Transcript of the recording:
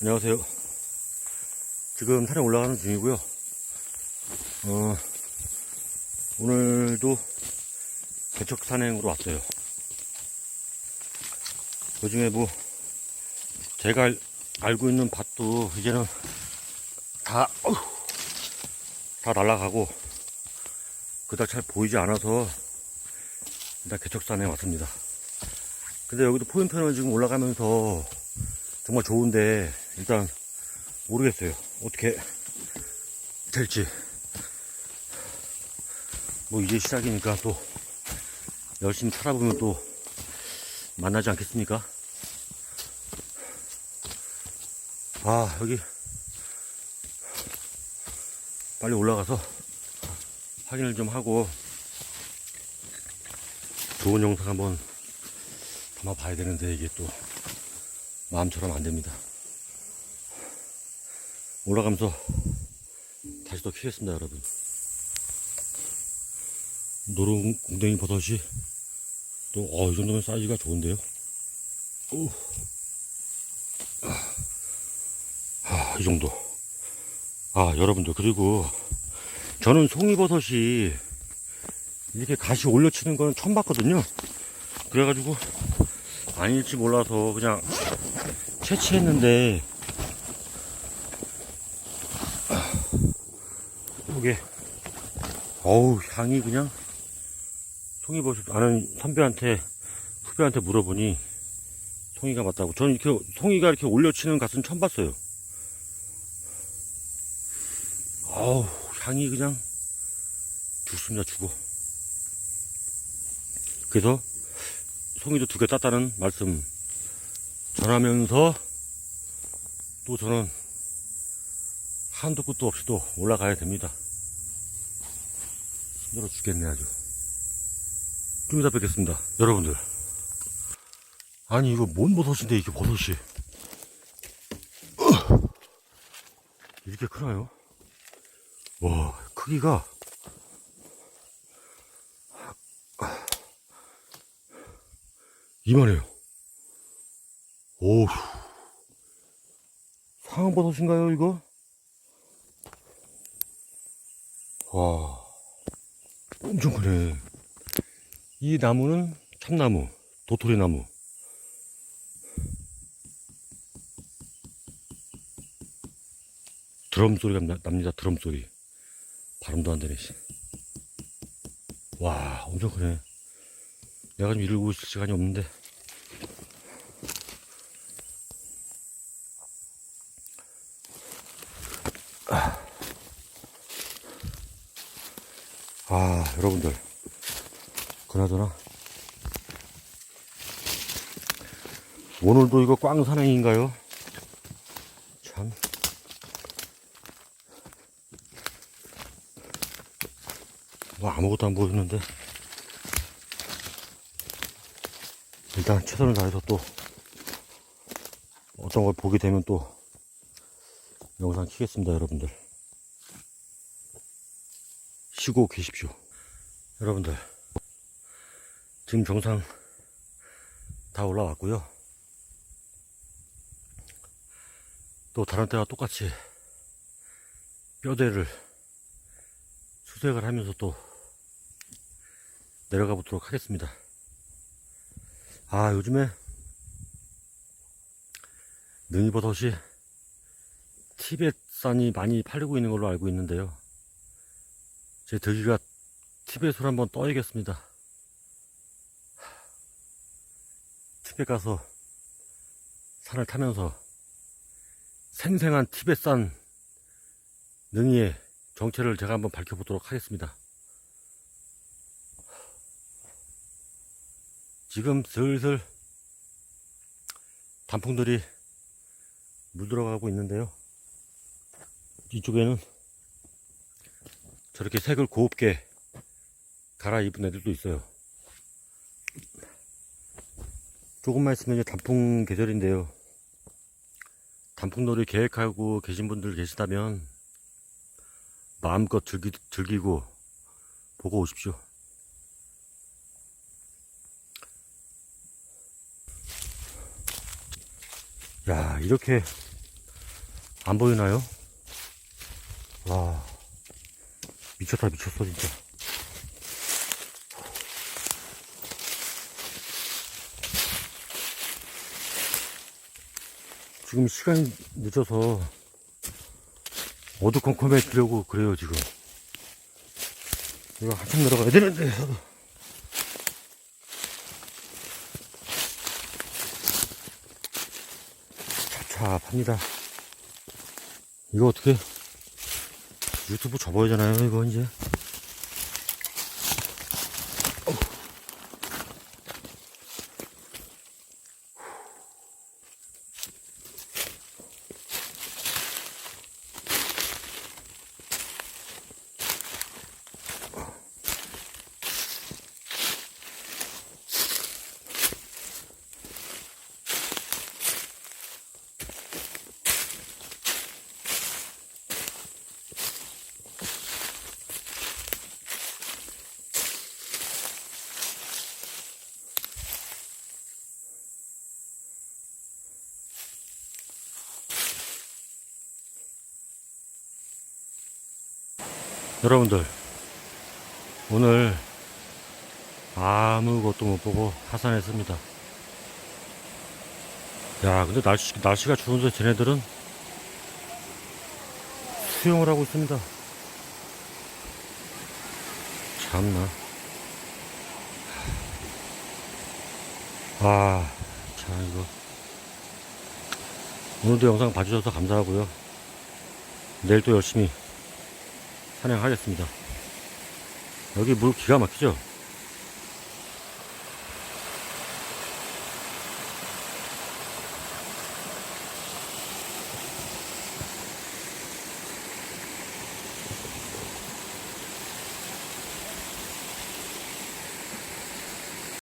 안녕하세요. 지금 산에 올라가는 중이고요. 어, 오늘도 개척 산행으로 왔어요. 그 중에 뭐, 제가 알- 알고 있는 밭도 이제는 다, 어휴, 다 날아가고, 그닥 잘 보이지 않아서 일단 개척산에 왔습니다. 근데 여기도 포인트는 지금 올라가면서 정말 좋은데 일단 모르겠어요. 어떻게 될지. 뭐 이제 시작이니까 또 열심히 살아보면 또 만나지 않겠습니까? 아 여기 빨리 올라가서 확인을 좀 하고 좋은 영상 한번 담아 봐야 되는데 이게 또 마음처럼 안 됩니다. 올라가면서 다시 또 키겠습니다, 여러분. 노루 공댕이 버섯이 또, 어, 이 정도면 사이즈가 좋은데요? 오. 아, 아, 이 정도. 아, 여러분들, 그리고 저는 송이버섯이 이렇게 가시 올려치는 건 처음 봤거든요. 그래가지고 아닐지 몰라서 그냥 채취했는데 이게 어우 향이 그냥 송이버섯 아는 선배한테 후배한테 물어보니 송이가 맞다고. 저는 이렇게 송이가 이렇게 올려치는 갓은 처음 봤어요. 어우 향이 그냥 죽습니다 죽어. 그래서 송이도 두 개 땄다는 말씀 전하면서 또 저는 한도 끝도 없이 또 올라가야 됩니다. 힘들어 죽겠네 아주. 좀 이따 뵙겠습니다. 여러분들. 아니 이거 뭔 버섯인데 이게 버섯이 으! 이렇게 크나요? 와 크기가 이만해요. 오우. 상황버섯인가요, 이거? 와. 엄청 크네. 이 나무는 참나무, 도토리 나무. 드럼 소리가 나- 납니다, 드럼 소리. 발음도 안 되네, 씨. 와, 엄청 크네. 내가 좀 이러고 있을 시간이 없는데. 여러분들. 그나저나. 오늘도 이거 꽝 산행인가요? 참. 뭐 아무것도 안 보이는데. 일단 최선을 다해서 또 어떤 걸 보게 되면 또 영상 키겠습니다, 여러분들. 쉬고 계십시오. 여러분들, 지금 정상 다 올라왔고요. 또 다른 때와 똑같이 뼈대를 수색을 하면서 또 내려가 보도록 하겠습니다. 아, 요즘에 능이버섯이 티벳산이 많이 팔리고 있는 걸로 알고 있는데요. 제 득이가 티벳으로 한번 떠야겠습니다. 티벳 가서 산을 타면서 생생한 티벳산 능이의 정체를 제가 한번 밝혀보도록 하겠습니다. 지금 슬슬 단풍들이 물들어가고 있는데요. 이쪽에는 저렇게 색을 곱게 갈아입은 애들도 있어요. 조금만 있으면 이제 단풍 계절인데요. 단풍놀이 계획하고 계신 분들 계시다면 마음껏 즐기, 즐기고 보고 오십시오. 야, 이렇게 안 보이나요? 와, 미쳤다, 미쳤어, 진짜. 지금 시간이 늦어서 어두컴컴해지려고 그래요, 지금. 이거 한참 내려가야 되는데. 찹찹합니다. 이거 어떻게 유튜브 접어야 되나요, 이거 이제? 여러분들, 오늘 아무것도 못 보고 하산했습니다. 야, 근데 날씨, 날씨가 추운데 쟤네들은 수영을 하고 있습니다. 참나. 아, 참, 이거. 오늘도 영상 봐주셔서 감사하고요. 내일 또 열심히 산행하겠습니다. 여기 물 기가 막히죠?